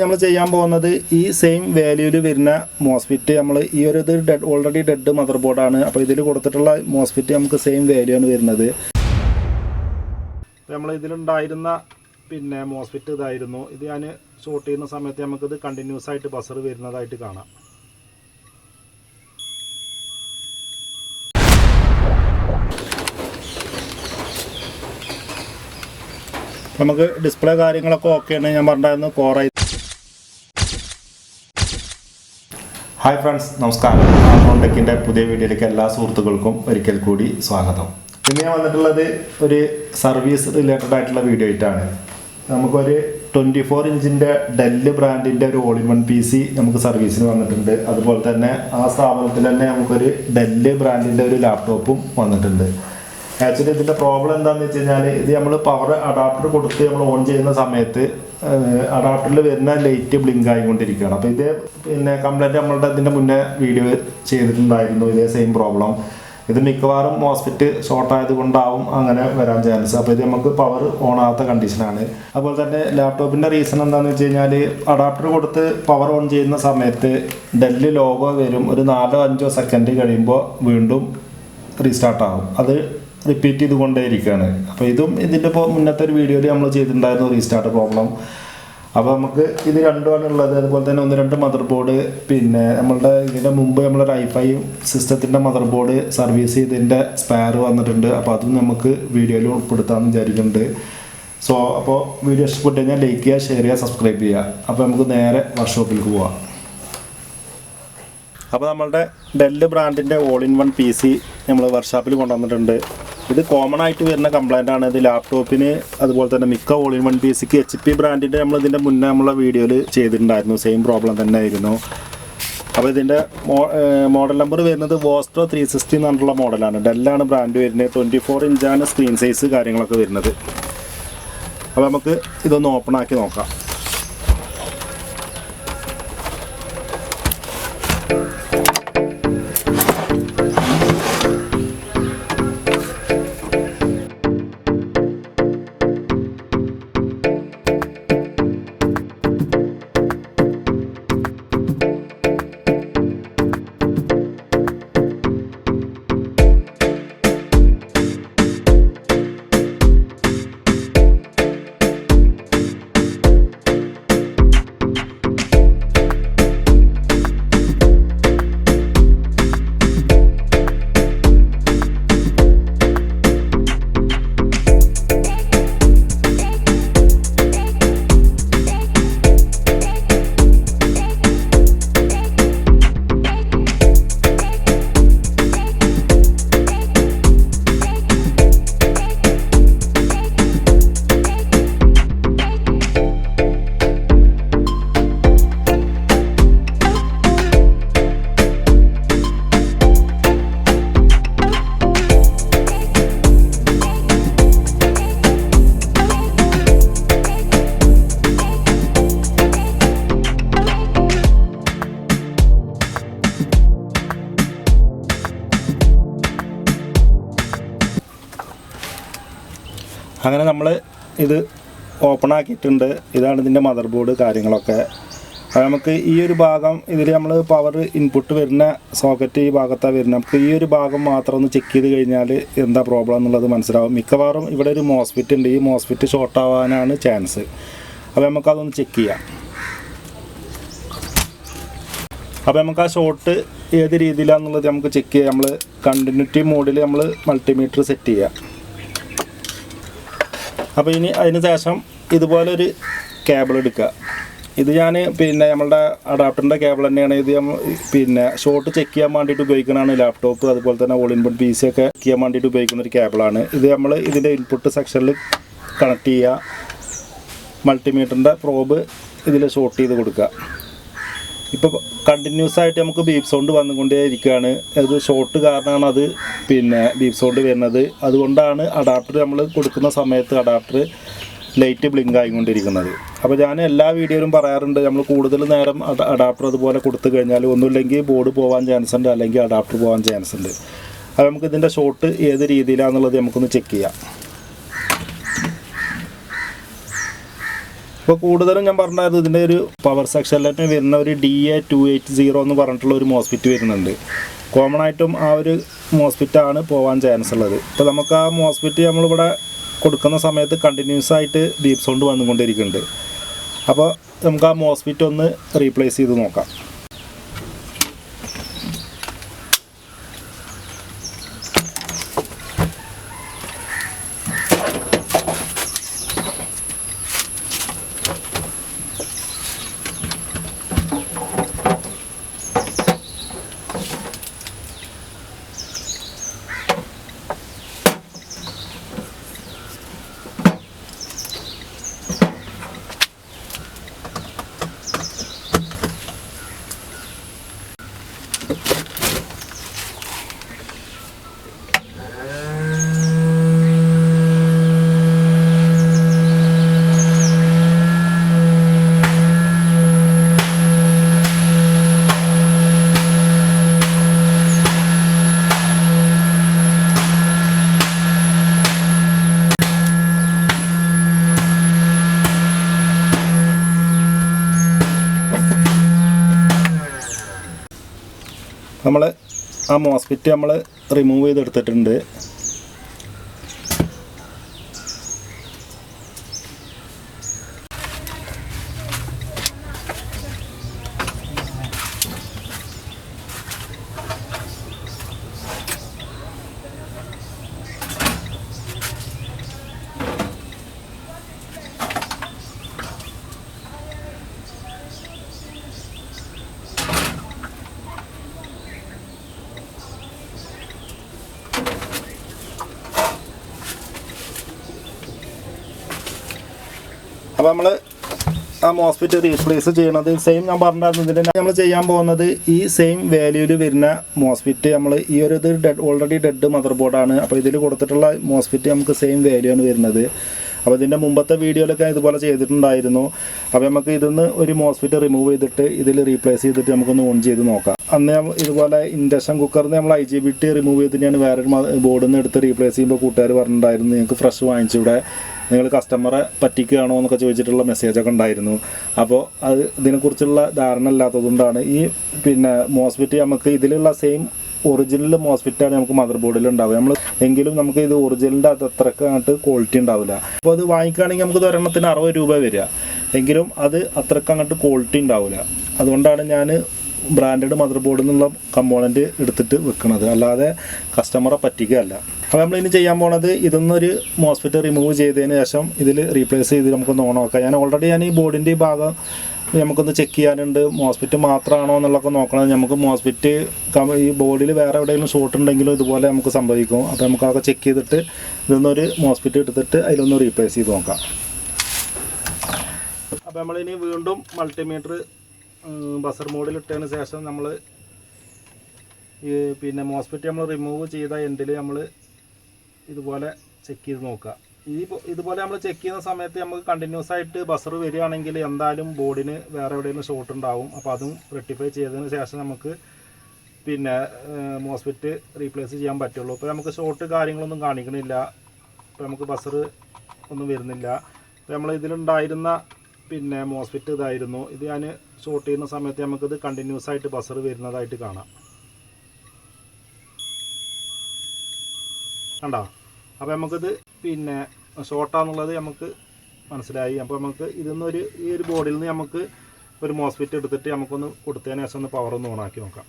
നമ്മൾ ചെയ്യാൻ പോകുന്നത് ഈ സെയിം വാല്യൂവിൽ വരുന്ന മോസ്ഫിറ്റ് നമ്മൾ ഈ ഒരു ഇത് ഡെഡ് ഓൾറെഡി ഡെഡ് മദർ ബോർഡാണ് അപ്പോൾ ഇതിൽ കൊടുത്തിട്ടുള്ള മോസ്ഫിറ്റ് നമുക്ക് സെയിം വാല്യൂ ആണ് വരുന്നത്. നമ്മൾ ഇതിലുണ്ടായിരുന്ന പിന്നെ മോസ്ഫിറ്റ് ഇതായിരുന്നു. ഇത് ഞാൻ ഷോട്ട് ചെയ്യുന്ന സമയത്ത് നമുക്കിത് കണ്ടിന്യൂസ് ആയിട്ട് ബസർ വരുന്നതായിട്ട് കാണാം. നമുക്ക് ഡിസ്പ്ലേ കാര്യങ്ങളൊക്കെ ഓക്കെയാണ് ഞാൻ പറഞ്ഞായിരുന്നു കോറായി ഹായ് ഫ്രണ്ട്സ് നമസ്കാരം. ടെക്കിന്റെ പുതിയ വീഡിയോയിലേക്ക് എല്ലാ സുഹൃത്തുക്കൾക്കും ഒരിക്കൽ കൂടി സ്വാഗതം. ഇന്ന് ഞാൻ വന്നിട്ടുള്ളത് ഒരു സർവീസ് റിലേറ്റഡ് ആയിട്ടുള്ള വീഡിയോ ആയിട്ടാണ്. നമുക്കൊരു ട്വന്റി ഫോർ ഇഞ്ചിന്റെ ഡെല്ല് ബ്രാൻഡിന്റെ ഒരു all in one P C നമുക്ക് സർവീസിന് വന്നിട്ടുണ്ട്. അതുപോലെ തന്നെ ആ സ്ഥാപനത്തിൽ തന്നെ നമുക്കൊരു ഡെല്ല് ബ്രാൻഡിന്റെ ഒരു ലാപ്ടോപ്പും വന്നിട്ടുണ്ട്. ആക്ച്വലി ഇതിന്റെ പ്രോബ്ലം എന്താണെന്ന് വെച്ച് കഴിഞ്ഞാൽ ഇത് നമ്മൾ പവർ അഡാപ്റ്റർ കൊടുത്ത് നമ്മൾ ഓൺ ചെയ്യുന്ന സമയത്ത് അഡാപ്റ്ററിൽ വരുന്ന ലൈറ്റ് ബ്ലിങ്ക് ആയിക്കൊണ്ടിരിക്കുകയാണ്. അപ്പോൾ ഇത് പിന്നെ കംപ്ലൈന്റ് നമ്മളുടെ ഇതിന്റെ മുന്നേ വീഡിയോ ചെയ്തിട്ടുണ്ടായിരുന്നു. ഇതേ സെയിം പ്രോബ്ലം ഇത് മിക്കവാറും മോസ്ഫിറ്റ് ഷോർട്ട് ആയതുകൊണ്ടാവും അങ്ങനെ വരാൻ ചാൻസ് അപ്പോൾ ഇത് നമുക്ക് പവർ ഓൺ ആകാത്ത കണ്ടീഷനാണ് അതുപോലെ തന്നെ ലാപ്ടോപ്പിന്റെ റീസൺ എന്താണെന്ന് വെച്ച് കഴിഞ്ഞാൽ അഡാപ്റ്റർ കൊടുത്ത് പവർ ഓൺ ചെയ്യുന്ന സമയത്ത് ഡെല്ലി ലോഗോ വരും. ഒരു നാലോ അഞ്ചോ സെക്കൻഡ് കഴിയുമ്പോൾ വീണ്ടും റീസ്റ്റാർട്ട് ആകും അത് റിപ്പീറ്റ് ചെയ്തുകൊണ്ടേയിരിക്കുകയാണ്. അപ്പോൾ ഇതും ഇതിന്റെ ഇപ്പോൾ മുന്നത്തെ ഒരു വീഡിയോയിൽ നമ്മൾ ചെയ്തിട്ടുണ്ടായിരുന്നു റീസ്റ്റാർട്ട് പ്രോബ്ലം അപ്പോൾ നമുക്ക് ഇത് രണ്ടുമാണ് ഉള്ളത്. അതുപോലെ തന്നെ ഒന്ന് രണ്ട് മദർ ബോർഡ് പിന്നെ നമ്മളുടെ ഇതിന്റെ മുമ്പ് നമ്മളൊരു ഐഫൈ സിസ്റ്റത്തിന്റെ മദർ ബോർഡ് സർവീസ് ചെയ്തതിന്റെ സ്പെയർ വന്നിട്ടുണ്ട്. അപ്പോൾ അതും നമുക്ക് വീഡിയോയിൽ ഉൾപ്പെടുത്താമെന്ന് വിചാരിക്കുന്നുണ്ട്. സോ അപ്പോൾ വീഡിയോ ഇഷ്ടപ്പെട്ട് കഴിഞ്ഞാൽ ലൈക്ക് ചെയ്യുക ഷെയർ ചെയ്യുക സബ്സ്ക്രൈബ് ചെയ്യുക. അപ്പോൾ നമുക്ക് നേരെ വർക്ക്ഷോപ്പിലേക്ക് പോവാം. അപ്പോൾ നമ്മളുടെ ഡെല്ല് ബ്രാൻഡിന്റെ all in one P C നമ്മൾ വർക്ക്ഷോപ്പിൽ കൊണ്ടുവന്നിട്ടുണ്ട്. ഇത് കോമൺ ആയിട്ട് വരുന്ന കംപ്ലൈന്റ് ആണ്. ഇത് ലാപ്ടോപ്പിന് അതുപോലെ തന്നെ മിക്ക ഓൾ ഇൻ വൺ പി സിക്ക് എച്ച് പി ബ്രാൻഡിന്റെ നമ്മൾ ഇതിന്റെ മുന്നേ നമ്മളെ വീഡിയോയിൽ ചെയ്തിട്ടുണ്ടായിരുന്നു. സെയിം പ്രോബ്ലം തന്നെ ആയിരുന്നു അപ്പോൾ ഇതിന്റെ മോഡൽ നമ്പർ വരുന്നത് വോസ്റ്റോ ത്രീ സിക്സ്റ്റി എന്ന് പറഞ്ഞിട്ടുള്ള മോഡലാണ് ഡെല്ലാണ് ബ്രാൻഡ് വരുന്നത്. ട്വന്റി ഫോർ ഇഞ്ചാണ് സ്ക്രീൻ സൈസ് കാര്യങ്ങളൊക്കെ വരുന്നത്. അപ്പോൾ നമുക്ക് ഇതൊന്ന് ഓപ്പൺ ആക്കി നോക്കാം. ഓപ്പൺ ആക്കിയിട്ടുണ്ട് ഇതാണ് ഇതിന്റെ മദർ ബോർഡ് കാര്യങ്ങളൊക്കെ. അത് നമുക്ക് ഈ ഒരു ഭാഗം ഇതിൽ നമ്മൾ പവർ ഇൻപുട്ട് വരുന്ന സോക്കറ്റ് ഈ ഭാഗത്താണ് വരുന്നത്. നമുക്ക് ഈ ഒരു ഭാഗം മാത്രം ഒന്ന് ചെക്ക് ചെയ്ത് കഴിഞ്ഞാൽ എന്താ പ്രോബ്ലം എന്നുള്ളത് മനസ്സിലാവും. മിക്കവാറും ഇവിടെ ഒരു മോസ്ഫിറ്റ് ഉണ്ട്. ഈ മോസ്ഫിറ്റ് ഷോർട്ട് ആവാനാണ് ചാൻസ് അപ്പോൾ നമുക്കതൊന്ന് ചെക്ക് ചെയ്യാം. അപ്പോൾ നമുക്ക് ആ ഷോട്ട് ഏത് രീതിയിലാണെന്നുള്ളത് നമുക്ക് ചെക്ക് ചെയ്യാം. നമ്മൾ കണ്ടിന്യൂറ്റി മോഡിൽ നമ്മൾ മൾട്ടിമീറ്റർ സെറ്റ് ചെയ്യാം. അപ്പോൾ ഇനി അതിന് ശേഷം ഇതുപോലെ ഒരു കേബിൾ എടുക്കുക. ഇത് ഞാൻ പിന്നെ നമ്മളുടെ അഡാപ്റ്ററിന്റെ കേബിൾ തന്നെയാണ്. ഇത് പിന്നെ ഷോർട്ട് ചെക്ക് ചെയ്യാൻ വേണ്ടിയിട്ട് ഉപയോഗിക്കുന്നതാണ് ലാപ്ടോപ്പ് അതുപോലെ തന്നെ ഓൾ ഇൻപുട്ട് പി സി ഒക്കെ ചെയ്യാൻ വേണ്ടിയിട്ട് ഉപയോഗിക്കുന്ന ഒരു കേബിളാണ് ഇത് നമ്മൾ ഇതിന്റെ ഇൻപുട്ട് സെക്ഷനിൽ കണക്ട് ചെയ്യുക. മൾട്ടിമീറ്ററിന്റെ പ്രോബ് ഇതിൽ ഷോർട്ട് ചെയ്ത് കൊടുക്കുക. ഇപ്പോൾ കണ്ടിന്യൂസ് ആയിട്ട് നമുക്ക് ബീപ്പ് സൗണ്ട് വന്നുകൊണ്ടേ ഇരിക്കുകയാണ് അത് ഷോർട്ട് കാരണമാണ് അത് പിന്നെ ബീപ്പ് സൗണ്ട് വരുന്നത്. അതുകൊണ്ടാണ് അഡാപ്റ്റർ നമ്മൾ കൊടുക്കുന്ന സമയത്ത് അഡാപ്റ്റർ ലൈറ്റ് ബ്ലിങ്ക് ആയിക്കൊണ്ടിരിക്കുന്നത്. അപ്പോൾ ഞാൻ എല്ലാ വീഡിയോയിലും പറയാറുണ്ട് നമ്മൾ കൂടുതൽ നേരം അഡാപ്റ്റർ അതുപോലെ കൊടുത്തു കഴിഞ്ഞാൽ ഒന്നുമില്ലെങ്കിൽ ബോർഡ് പോകാൻ ചാൻസ് ഉണ്ട് അല്ലെങ്കിൽ അഡാപ്റ്റർ പോകാൻ ചാൻസ് ഉണ്ട്. അപ്പോൾ നമുക്ക് ഇതിന്റെ ഷോട്ട് ഏത് രീതിയിലാണെന്നുള്ളത് നമുക്കൊന്ന് ചെക്ക് ചെയ്യാം. ഇപ്പോൾ കൂടുതലും ഞാൻ പറഞ്ഞായിരുന്നു ഇതിന്റെ ഒരു പവർ സെക്ഷനിലേക്ക് വരുന്ന ഒരു D A two eight zero എന്ന് പറഞ്ഞിട്ടുള്ള ഒരു മോസ്ഫിറ്റ് വരുന്നുണ്ട്. കോമൺ ആയിട്ടും ആ ഒരു മോസ്ഫിറ്റാണ് പോകാൻ ചാൻസ് ഉള്ളത്. ഇപ്പോൾ നമുക്ക് ആ മോസ്ഫിറ്റ് നമ്മളിവിടെ കൊടുക്കുന്ന സമയത്ത് കണ്ടിന്യൂസ് ആയിട്ട് ഡീപ് സൗണ്ട് വന്നുകൊണ്ടിരിക്കുന്നുണ്ട്. അപ്പോൾ നമുക്ക് ആ മോസ്ഫിറ്റ് ഒന്ന് റീപ്ലേസ് ചെയ്ത് നോക്കാം നമ്മൾ ആ മോസ്പിറ്റ് നമ്മൾ റിമൂവ് ചെയ്തെടുത്തിട്ടുണ്ട് അപ്പോൾ നമ്മൾ ആ മോസ്ഫിറ്റ് റീപ്ലേസ് ചെയ്യണത് സെയിം ഞാൻ പറഞ്ഞിരുന്നതിന്റെ നമ്മൾ ചെയ്യാൻ പോകുന്നത് ഈ സെയിം വാല്യൂവിൽ വരുന്ന മോസ്ഫിറ്റ് നമ്മൾ ഈ ഒരു ഇത് ഡെഡ് ഓൾറെഡി ഡെഡ് മദർ ബോർഡാണ് അപ്പോൾ ഇതിൽ കൊടുത്തിട്ടുള്ള മോസ്ഫിറ്റ് നമുക്ക് സെയിം വാല്യൂ ആണ് വരുന്നത്. അപ്പോൾ ഇതിന്റെ മുമ്പത്തെ വീഡിയോയിലൊക്കെ ഇതുപോലെ ചെയ്തിട്ടുണ്ടായിരുന്നു. അപ്പോൾ നമുക്ക് ഇതിന്ന് ഒരു മോസ്ഫിറ്റ് റിമൂവ് ചെയ്തിട്ട് ഇതിൽ റീപ്ലേസ് ചെയ്തിട്ട് നമുക്കൊന്ന് ഓൺ ചെയ്ത് നോക്കാം. അന്ന് ഇതുപോലെ ഇൻഡക്ഷൻ കുക്കറിന് നമ്മൾ I G B T remove ചെയ്തിട്ടാണ് വേറൊരു ബോർഡിൽ നിന്ന് എടുത്ത് റീപ്ലേസ് ചെയ്യുമ്പോൾ കൂട്ടുകാർ പറഞ്ഞിട്ടുണ്ടായിരുന്നു നിങ്ങൾക്ക് ഫ്രഷ് വാങ്ങിച്ചിവിടെ നിങ്ങൾ കസ്റ്റമറെ പറ്റിക്കുകയാണോ? എന്നൊക്കെ ചോദിച്ചിട്ടുള്ള മെസ്സേജൊക്കെ ഉണ്ടായിരുന്നു. അപ്പോൾ അത് ഇതിനെക്കുറിച്ചുള്ള ധാരണ ഇല്ലാത്തതുകൊണ്ടാണ് ഈ പിന്നെ മോസ്ഫിറ്റ് നമുക്ക് ഇതിലുള്ള സെയിം ഒറിജിനൽ മോസ്ഫിറ്റാണ് നമുക്ക് മദർ ബോർഡിൽ ഉണ്ടാവുക. നമ്മൾ എങ്കിലും നമുക്ക് ഇത് ഒറിജിനലിന്റെ അത് അത്രയ്ക്ക് അങ്ങോട്ട് ക്വാളിറ്റി ഉണ്ടാവില്ല. അപ്പോൾ അത് വാങ്ങിക്കുകയാണെങ്കിൽ നമുക്ക് ഒരെണ്ണത്തിന് അറുപത് രൂപ വരിക. എങ്കിലും അത് അത്രയ്ക്ക് അങ്ങോട്ട് ക്വാളിറ്റി ഉണ്ടാവില്ല. അതുകൊണ്ടാണ് ഞാൻ ബ്രാൻഡഡ് മദർ ബോർഡിൽ നിന്നുള്ള കമ്പോണന്റ് എടുത്തിട്ട് വെക്കുന്നത് അല്ലാതെ കസ്റ്റമറെ പറ്റിക്കുകയല്ല. അപ്പോൾ നമ്മൾ ഇനി ചെയ്യാൻ പോണത് ഇതൊന്നൊരു മോസ്ഫിറ്റ് റിമൂവ് ചെയ്തതിന് ശേഷം ഇതിൽ റീപ്ലേസ് ചെയ്ത് നമുക്കൊന്ന് നോക്കാം. ഞാൻ ഓൾറെഡി ഞാൻ ഈ ബോർഡിന്റെ ഈ ഭാഗം നമുക്കൊന്ന് ചെക്ക് ചെയ്യാനുണ്ട്. മോസ്ഫിറ്റ് മാത്രമാണോ എന്നുള്ളതൊക്കെ നോക്കണം. നമുക്ക് മോസ്ഫിറ്റ് ഈ ബോർഡിൽ വേറെ എവിടെയെങ്കിലും ഷോട്ട് ഉണ്ടെങ്കിലും ഇതുപോലെ നമുക്ക് സംഭവിക്കും. അപ്പോൾ നമുക്ക് അതൊക്കെ ചെക്ക് ചെയ്തിട്ട് ഇതൊന്നൊരു മോസ്ഫിറ്റ് എടുത്തിട്ട് അതിലൊന്ന് റീപ്ലേസ് ചെയ്ത് നോക്കാം. അപ്പോൾ നമ്മളിനി വീണ്ടും മൾട്ടിമീറ്റർ ബസർ മോഡിൽ ഇട്ടതിന് ശേഷം നമ്മൾ പിന്നെ മോസ്ഫിറ്റ് നമ്മൾ റിമൂവ് ചെയ്ത എൻഡിൽ നമ്മൾ ഇതുപോലെ ചെക്ക് ചെയ്ത് നോക്കുക. ഈ ഇതുപോലെ നമ്മൾ ചെക്ക് ചെയ്യുന്ന സമയത്ത് നമുക്ക് കണ്ടിന്യൂസ് ആയിട്ട് ബസർ വരികയാണെങ്കിൽ എന്തായാലും ബോർഡിന് വേറെ എവിടെയെങ്കിലും ഷോർട്ട് ഉണ്ടാവും. അപ്പോൾ അതും റെക്ടിഫൈ ചെയ്തതിന് ശേഷം നമുക്ക് പിന്നെ മോസ്ഫെറ്റ് റീപ്ലേസ് ചെയ്യാൻ പറ്റുള്ളൂ. അപ്പോൾ നമുക്ക് ഷോർട്ട് കാര്യങ്ങളൊന്നും കാണിക്കണില്ല. ഇപ്പോൾ നമുക്ക് ബസർ ഒന്നും വരുന്നില്ല. അപ്പോൾ നമ്മൾ ഇതിലുണ്ടായിരുന്ന പിന്നെ മോസ്ഫെറ്റ് ഇതായിരുന്നു. ഇത് ഞാൻ ഷോർട്ട് ചെയ്യുന്ന സമയത്ത് നമുക്കിത് കണ്ടിന്യൂസ് ആയിട്ട് ബസർ വരുന്നതായിട്ട് കാണാം. കണ്ടോ? അപ്പോൾ നമുക്കിത് പിന്നെ ഷോർട്ടാന്നുള്ളത് നമുക്ക് മനസ്സിലായി. അപ്പോൾ നമുക്ക് ഇതിന്നൊരു ഈ ഒരു ബോർഡിൽ നിന്ന് നമുക്ക് ഒരു മോസ്ഫിറ്റ് എടുത്തിട്ട് നമുക്കൊന്ന് കൊടുത്തതിന് ശേഷം ഒന്ന് പവർ ഒന്ന് ഓണാക്കി നോക്കാം.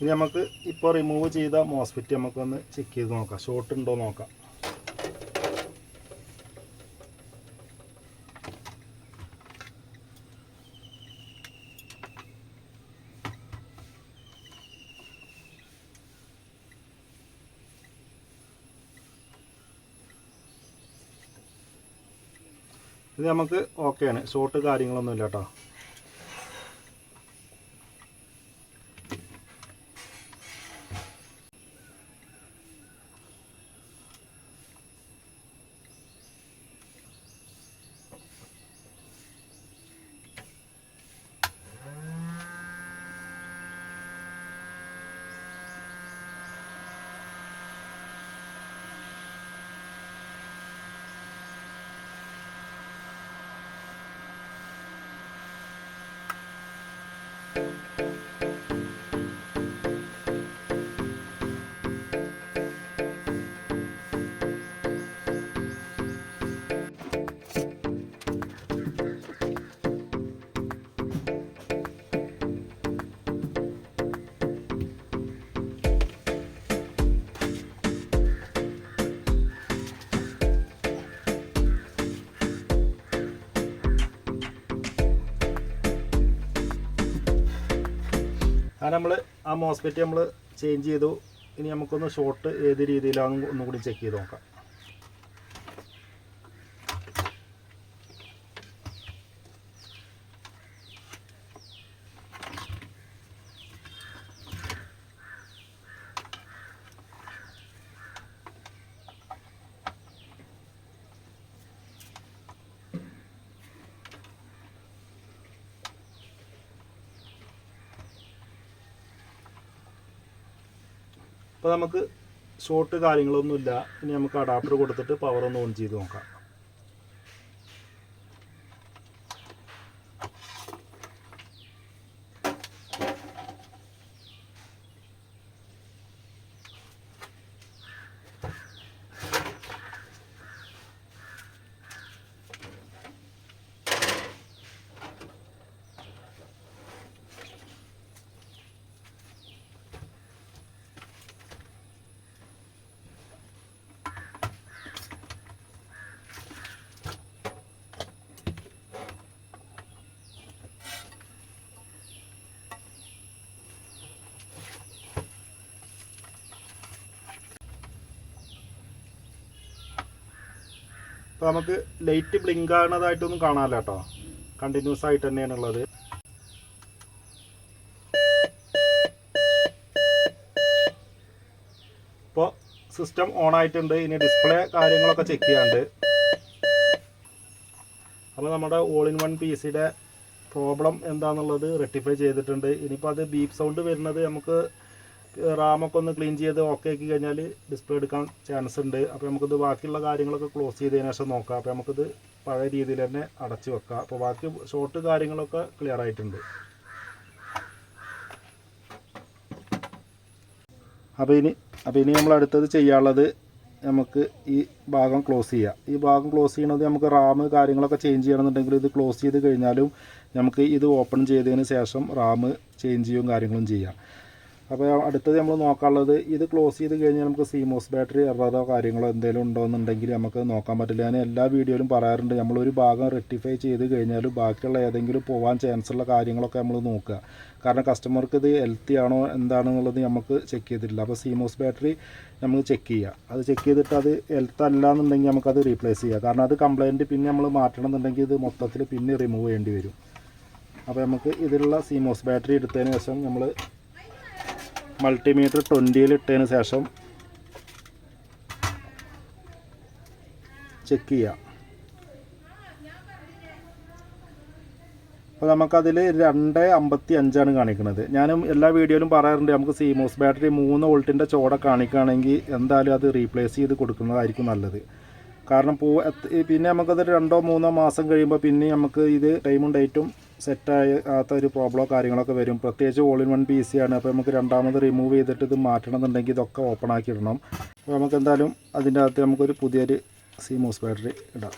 ഇനി നമുക്ക് ഇപ്പോൾ റിമൂവ് ചെയ്ത മോസ്ഫിറ്റ് നമുക്കൊന്ന് ചെക്ക് ചെയ്ത് നോക്കാം. ഷോർട്ട് ഉണ്ടോ നോക്കാം. ഇത് നമുക്ക് ഓക്കെയാണ് ഷോർട്ട് കാര്യങ്ങളൊന്നുമില്ല കേട്ടോ. ആ നമ്മൾ ആ മോസ്ഫെറ്റ് നമ്മൾ ചേഞ്ച് ചെയ്തു. ഇനി നമുക്കൊന്ന് ഷോർട്ട് ഏത് രീതിയിലാണെന്ന് ഒന്നുകൂടി ചെക്ക് ചെയ്ത് നോക്കാം. അപ്പോൾ നമുക്ക് ഷോർട്ട് കാര്യങ്ങളൊന്നുമില്ല. ഇനി നമുക്ക് അഡാപ്റ്റർ കൊടുത്തിട്ട് പവർ ഒന്ന് ഓൺ ചെയ്ത് നോക്കാം. അപ്പോൾ നമുക്ക് ലൈറ്റ് ബ്ലിങ്ക് ആകുന്നതായിട്ടൊന്നും കാണാമല്ലോ കേട്ടോ കണ്ടിന്യൂസ് ആയിട്ട് തന്നെയാണുള്ളത്. ഇപ്പോൾ സിസ്റ്റം ഓൺ ആയിട്ടുണ്ട്. ഇനി ഡിസ്പ്ലേ കാര്യങ്ങളൊക്കെ ചെക്ക് ചെയ്യാണ്ട് അപ്പോൾ നമ്മുടെ ഓൾ ഇൻ വൺ പി സിയുടെ പ്രോബ്ലം എന്താണെന്നുള്ളത് റെക്ടിഫൈ ചെയ്തിട്ടുണ്ട്. ഇനിയിപ്പോൾ അത് ബീപ്പ് സൗണ്ട് വരുന്നത് നമുക്ക് റാമൊക്കെ ഒന്ന് ക്ലീൻ ചെയ്ത് ഓക്കെ ആക്കി കഴിഞ്ഞാൽ ഡിസ്പ്ലേ എടുക്കാൻ ചാൻസ് ഉണ്ട്. അപ്പോൾ നമുക്കിത് ബാക്കിയുള്ള കാര്യങ്ങളൊക്കെ ക്ലോസ് ചെയ്തതിന് ശേഷം നോക്കാം. അപ്പോൾ നമുക്കിത് പഴയ രീതിയിൽ തന്നെ അടച്ച് വെക്കാം. അപ്പോൾ ബാക്കി ഷോർട്ട് കാര്യങ്ങളൊക്കെ ക്ലിയർ ആയിട്ടുണ്ട്. അപ്പോൾ ഇനി അപ്പോൾ ഇനി നമ്മൾ അടുത്തത് ചെയ്യാനുള്ളത് നമുക്ക് ഈ ഭാഗം ക്ലോസ് ചെയ്യാം. ഈ ഭാഗം ക്ലോസ് ചെയ്യണത് നമുക്ക് റാം കാര്യങ്ങളൊക്കെ ചേഞ്ച് ചെയ്യണമെന്നുണ്ടെങ്കിൽ ഇത് ക്ലോസ് ചെയ്ത് കഴിഞ്ഞാലും നമുക്ക് ഇത് ഓപ്പൺ ചെയ്തതിന് ശേഷം റാം ചേഞ്ച് ചെയ്യും കാര്യങ്ങളും ചെയ്യാം. അപ്പോൾ അടുത്തത് നമ്മൾ നോക്കാനുള്ളത് ഇത് ക്ലോസ് ചെയ്ത് കഴിഞ്ഞാൽ നമുക്ക് സീമോസ് ബാറ്ററി എററോ കാര്യങ്ങളോ എന്തെങ്കിലും ഉണ്ടോ എന്നുണ്ടെങ്കിൽ നമുക്ക് നോക്കാൻ പറ്റില്ല. ഞാൻ എല്ലാ വീഡിയോയിലും പറയാറുണ്ട് നമ്മളൊരു ഭാഗം റെക്ടിഫൈ ചെയ്ത് കഴിഞ്ഞാൽ ബാക്കിയുള്ള ഏതെങ്കിലും പോകാൻ ചാൻസ് ഉള്ള കാര്യങ്ങളൊക്കെ നമ്മൾ നോക്കുക. കാരണം കസ്റ്റമർക്ക് ഇത് ഹെൽത്തി ആണോ എന്താണെന്നുള്ളത് നമുക്ക് ചെക്ക് ചെയ്തിട്ടില്ല. അപ്പോൾ സീമോസ് ബാറ്ററി നമ്മൾ ചെക്ക് ചെയ്യുക അത് ചെക്ക് ചെയ്തിട്ട് അത് ഹെൽത്ത് അല്ല എന്നുണ്ടെങ്കിൽ നമുക്കത് റീപ്ലേസ് ചെയ്യുക കാരണം അത് കംപ്ലയിന്റ് പിന്നെ നമ്മൾ മാറ്റണം എന്നുണ്ടെങ്കിൽ ഇത് മൊത്തത്തിൽ പിന്നെ റിമൂവ് ചെയ്യേണ്ടി വരും. അപ്പോൾ നമുക്ക് ഇതിലുള്ള സീമോസ് ബാറ്ററി എടുത്തതിന് ശേഷം നമ്മൾ മൾട്ടിമീറ്റർ ട്വന്റിയിൽ ഇട്ടതിന് ശേഷം ചെക്ക് ചെയ്യാം. അപ്പോൾ നമുക്കതിൽ രണ്ട് അമ്പത്തി അഞ്ചാണ് കാണിക്കുന്നത് ഞാനും എല്ലാ വീഡിയോയിലും പറയാറുണ്ട് നമുക്ക് സീമോസ് ബാറ്ററി മൂന്ന് വോൾട്ടിന്റെ ചോട കാണിക്കുകയാണെങ്കിൽ എന്തായാലും അത് റീപ്ലേസ് ചെയ്ത് കൊടുക്കുന്നതായിരിക്കും നല്ലത്. കാരണം പൂ പിന്നെ നമുക്കത് രണ്ടോ മൂന്നോ മാസം കഴിയുമ്പോൾ പിന്നെ നമുക്ക് ഇത് ടൈമും ഡേറ്റും സെറ്റാകാത്ത ഒരു പ്രോബ്ലമോ കാര്യങ്ങളൊക്കെ വരും. പ്രത്യേകിച്ച് all in one P C ആണ്. അപ്പോൾ നമുക്ക് രണ്ടാമത് റിമൂവ് ചെയ്തിട്ട് ഇത് മാറ്റണം എന്നുണ്ടെങ്കിൽ ഇതൊക്കെ ഓപ്പൺ ആക്കി ഇടണം അപ്പോൾ നമുക്ക് എന്തായാലും അതിന്റെ അകത്ത് നമുക്കൊരു പുതിയൊരു സിമോസ് ബാറ്ററി ഇടാം.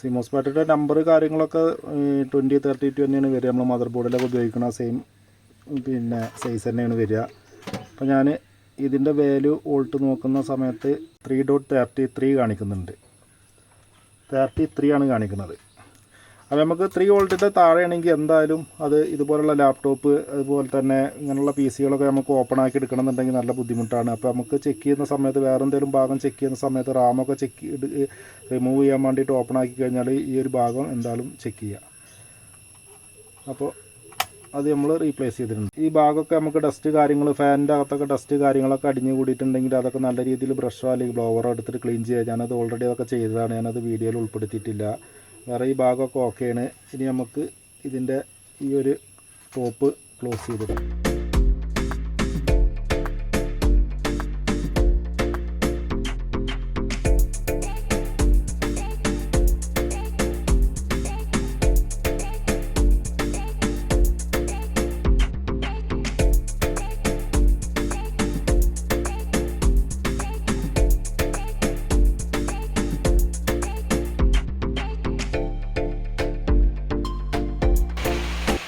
സിമോസ് ബാറ്ററിയുടെ നമ്പർ കാര്യങ്ങളൊക്കെ ട്വന്റി തേർട്ടി ടു തന്നെയാണ് വരിക. നമ്മൾ മദർ ബോർഡിലൊക്കെ ഉപയോഗിക്കുന്ന സെയിം പിന്നെ സൈസ് തന്നെയാണ് വരിക. അപ്പോൾ ഞാൻ ഇതിന്റെ വാല്യൂ വോൾട്ട് നോക്കുന്ന സമയത്ത് ത്രീ ഡോട്ട് തേർട്ടി ത്രീ കാണിക്കുന്നുണ്ട്. തേർട്ടി ത്രീ ആണ് കാണിക്കുന്നത്. അപ്പോൾ നമുക്ക് ത്രീ വോൾട്ടിന്റെ താഴെയാണെങ്കിൽ എന്തായാലും അത് ഇതുപോലുള്ള ലാപ്ടോപ്പ് അതുപോലെ തന്നെ ഇങ്ങനെയുള്ള പി സികളൊക്കെ നമുക്ക് ഓപ്പൺ ആക്കി എടുക്കണമെന്നുണ്ടെങ്കിൽ നല്ല ബുദ്ധിമുട്ടാണ്. അപ്പോൾ നമുക്ക് ചെക്ക് ചെയ്യുന്ന സമയത്ത് വേറെ എന്തെങ്കിലും ഭാഗം ചെക്ക് ചെയ്യുന്ന സമയത്ത് റാമൊക്കെ ചെക്ക് റിമൂവ് ചെയ്യാൻ വേണ്ടിയിട്ട് ഓപ്പൺ ആക്കി കഴിഞ്ഞാൽ ഈ ഒരു ഭാഗം എന്തായാലും ചെക്ക് ചെയ്യാം. അപ്പോൾ അത് നമ്മൾ റീപ്ലേസ് ചെയ്തിട്ടുണ്ട്. ഈ ഭാഗമൊക്കെ നമുക്ക് ഡസ്റ്റ് കാര്യങ്ങൾ ഫാനിന്റെ അകത്തൊക്കെ ഡസ്റ്റ് കാര്യങ്ങളൊക്കെ അടിഞ്ഞു കൂടിയിട്ടുണ്ടെങ്കിൽ അതൊക്കെ നല്ല രീതിയിൽ ബ്രഷോ അല്ലെങ്കിൽ ബ്ലോവറോ എടുത്തിട്ട് ക്ലീൻ ചെയ്യുക ഞാനത് ഓൾറെഡി അതൊക്കെ ചെയ്തതാണ്. ഞാനത് വീഡിയോയിൽ ഉൾപ്പെടുത്തിയിട്ടില്ല. വേറെ ഈ ഭാഗമൊക്കെ ഓക്കെയാണ് ഇനി നമുക്ക് ഇതിന്റെ ഈ ഒരു ടോപ്പ് ക്ലോസ് ചെയ്തിടാം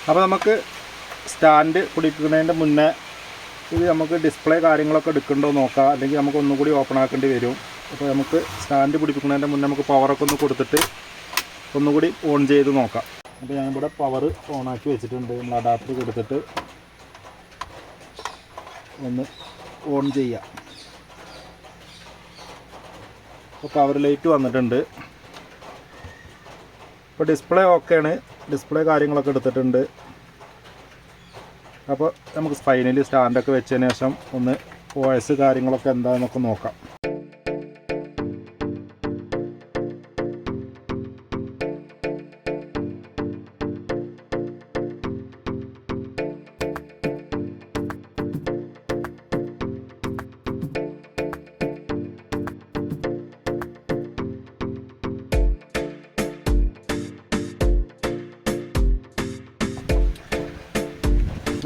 അപ്പോൾ നമുക്ക് സ്റ്റാൻഡ് പിടിക്കുന്നതിന്റെ മുന്നേ ഇത് നമുക്ക് ഡിസ്പ്ലേ കാര്യങ്ങളൊക്കെ എടുക്കണ്ടോ നോക്കാം. അല്ലെങ്കിൽ നമുക്ക് ഒന്നുകൂടി ഓപ്പൺ ആക്കേണ്ടി വരും. അപ്പോൾ നമുക്ക് സ്റ്റാൻഡ് പിടിപ്പിക്കുന്നതിന്റെ മുന്നേ നമുക്ക് പവറൊക്കെ ഒന്ന് കൊടുത്തിട്ട് ഒന്നുകൂടി ഓൺ ചെയ്ത് നോക്കാം. അപ്പോൾ ഞാനിവിടെ പവർ ഓണാക്കി വെച്ചിട്ടുണ്ട്. നമ്മൾ അഡാപ്റ്റർ കൊടുത്തിട്ട് ഒന്ന് ഓൺ ചെയ്യാം. അപ്പോൾ പവർ ലൈറ്റ് വന്നിട്ടുണ്ട്. ഇപ്പോൾ ഡിസ്പ്ലേ ഓക്കെയാണ് ഡിസ്പ്ലേ കാര്യങ്ങളൊക്കെ എടുത്തിട്ടുണ്ട്. അപ്പോൾ നമുക്ക് ഫൈനലി സ്റ്റാൻഡൊക്കെ വെച്ചതിന് ശേഷം ഒന്ന് വോയിസ് കാര്യങ്ങളൊക്കെ എന്താണെന്നൊക്കെ നോക്കാം.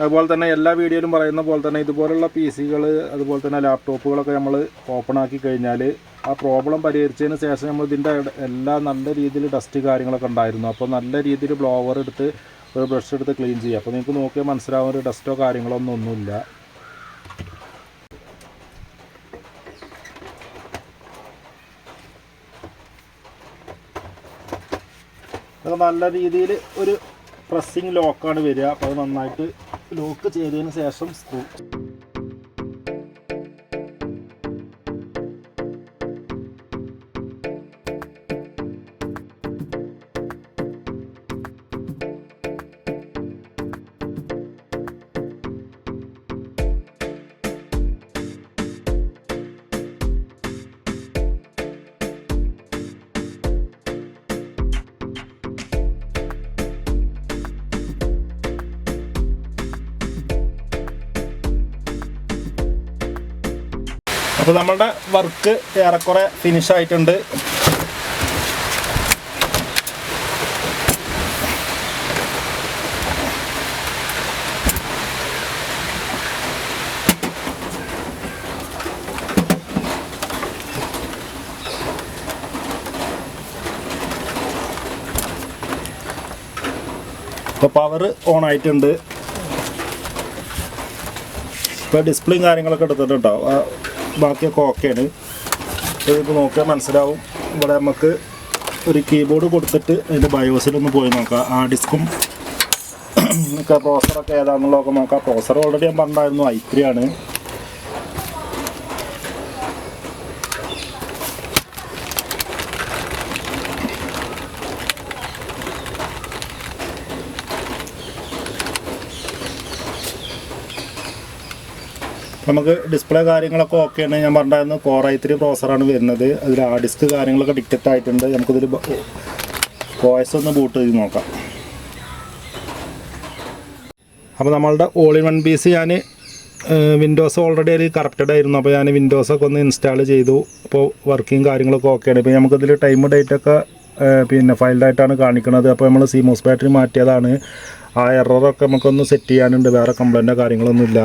അതുപോലെ തന്നെ എല്ലാ വീഡിയോയിലും പറയുന്ന പോലെ തന്നെ ഇതുപോലുള്ള പി സികൾ അതുപോലെ തന്നെ ലാപ്ടോപ്പുകളൊക്കെ നമ്മൾ ഓപ്പൺ ആക്കി കഴിഞ്ഞാൽ ആ പ്രോബ്ലം പരിഹരിച്ചതിന് ശേഷം നമ്മൾ ഇതിന്റെ എല്ലാം നല്ല രീതിയിൽ ഡസ്റ്റ് കാര്യങ്ങളൊക്കെ ഉണ്ടായിരുന്നു. അപ്പോൾ നല്ല രീതിയിൽ ബ്ലോവർ എടുത്ത് ഒരു ബ്രഷ് എടുത്ത് ക്ലീൻ ചെയ്യുക. അപ്പോൾ നിങ്ങൾക്ക് നോക്കിയാൽ മനസ്സിലാവുന്ന ഒരു ഡസ്റ്റോ കാര്യങ്ങളോ ഒന്നും ഒന്നുമില്ല. നല്ല രീതിയിൽ ഒരു പ്രസ്സിങ് ലോക്കാണ് വരിക. അപ്പോൾ അത് നന്നായിട്ട് ലോക്ക് ചെയ്തതിന് ശേഷം സ്ക്രൂ അപ്പോൾ നമ്മളുടെ വർക്ക് ഏറെക്കുറെ ഫിനിഷ് ആയിട്ടുണ്ട്. ഇപ്പോൾ പവർ ഓൺ ആയിട്ടുണ്ട്. ഇപ്പോൾ ഡിസ്പ്ലേയും കാര്യങ്ങളൊക്കെ എടുത്തിട്ടുണ്ടോ ബാക്കിയൊക്കെ ഓക്കെയാണ്. ഇതിപ്പോൾ നോക്കിയാൽ മനസ്സിലാവും. ഇവിടെ നമുക്ക് ഒരു കീബോർഡ് കൊടുത്തിട്ട് അതിന്റെ ബയോസിലൊന്ന് പോയി നോക്കാം. ആ ഡിസ്കും ഒക്കെ പ്രോസറൊക്കെ ഏതാണെന്നുള്ളതൊക്കെ നോക്കാം. പ്രോസർ ഓൾറെഡി ഞാൻ പറഞ്ഞായിരുന്നു ഐ ത്രീ ആണ്. നമുക്ക് ഡിസ്പ്ലേ കാര്യങ്ങളൊക്കെ ഓക്കെയാണ് ഞാൻ പറഞ്ഞായിരുന്നു കോർ ഐ ത്രീ പ്രോസറാണ് വരുന്നത്. അതിൽ ആ ഡിസ്ക് കാര്യങ്ങളൊക്കെ ഡിക്റ്ററ്റ് ആയിട്ടുണ്ട്. നമുക്കിതിൽ വോയിസ് ഒന്ന് ബൂട്ട് ചെയ്ത് നോക്കാം. അപ്പോൾ നമ്മളുടെ all in one P C ഞാൻ വിൻഡോസ് ഓൾറെഡി അതിൽ കറപ്റ്റഡ് ആയിരുന്നു അപ്പോൾ ഞാൻ വിൻഡോസൊക്കെ ഒന്ന് ഇൻസ്റ്റാൾ ചെയ്തു. അപ്പോൾ വർക്കിംഗ് കാര്യങ്ങളൊക്കെ ഓക്കെയാണ് ഇപ്പോൾ നമുക്കിതിൽ ടൈം ഡേറ്റൊക്കെ പിന്നെ ഫൈൽഡായിട്ടാണ് കാണിക്കുന്നത് അപ്പോൾ നമ്മൾ സിമോസ് ബാറ്ററി മാറ്റിയതാണ്. ആ എററൊക്കെ നമുക്കൊന്ന് സെറ്റ് ചെയ്യാനുണ്ട്. വേറെ കംപ്ലൈന്റോ കാര്യങ്ങളൊന്നുമില്ല.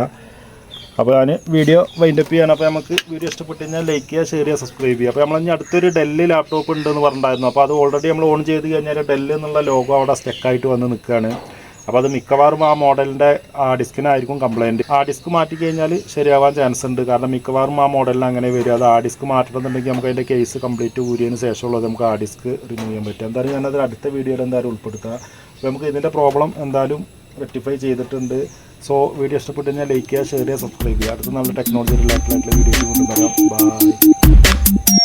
അപ്പോൾ ഞാൻ വീഡിയോ വൈൻഡപ്പ് ചെയ്യാൻ അപ്പോൾ നമുക്ക് വീഡിയോ ഇഷ്ടപ്പെട്ട് കഴിഞ്ഞാൽ ലൈക്ക് ചെയ്യുക ഷെയർ ചെയ്യുക സബ്സ്ക്രൈബ് ചെയ്യുക. അപ്പോൾ നമ്മൾ ഇനി അടുത്തൊരു ഡെല്ല് ലാപ്ടോപ്പ് ഉണ്ടെന്ന് പറഞ്ഞിട്ടുണ്ടായിരുന്നു. അപ്പോൾ അത് ഓൾറെഡി നമ്മൾ ഓൺ ചെയ്ത് കഴിഞ്ഞാൽ ഡെല്ല് എന്നുള്ള ലോഗോ അവിടെ സ്റ്റെക്കായിട്ട് വന്ന് നിൽക്കുകയാണ്. അപ്പോൾ അത് മിക്കവാറും ആ മോഡലിന്റെ ആ ഡിസ്കിനായിരിക്കും കംപ്ലയിന്റ് ആ ഡിസ്ക് മാറ്റി കഴിഞ്ഞാൽ ശരിയാവാൻ ചാൻസ് ഉണ്ട്. കാരണം മിക്കവാറും ആ മോഡലിന് അങ്ങനെ വരും അത് ആ ഡിസ്ക് മാറ്റണമെന്നുണ്ടെങ്കിൽ നമുക്ക് അതിന്റെ കേസ് കംപ്ലീറ്റ് ഊരിയതിന് ശേഷമുള്ളത് നമുക്ക് ആ ഡിസ്ക് റിമൂവ് ചെയ്യാൻ പറ്റും. എന്തായാലും ഞാനത് അടുത്ത വീഡിയോയിൽ എന്തായാലും ഉൾപ്പെടുത്തുക അപ്പോൾ നമുക്ക് ഇതിന്റെ പ്രോബ്ലം എന്തായാലും റെക്ടിഫൈ ചെയ്തിട്ടുണ്ട്. സോ വീഡിയോ ഇഷ്ടപ്പെട്ട് കഴിഞ്ഞാൽ ലൈക്ക് ചെയ്യുക ഷെയർ ചെയ്യുക സബ്സ്ക്രൈബ് ചെയ്യുക. അടുത്ത നല്ല ടെക്നോളജി റിലേറ്റഡ് ആയിട്ടുള്ള വീഡിയോസ് കൊണ്ടുവരാം ബൈ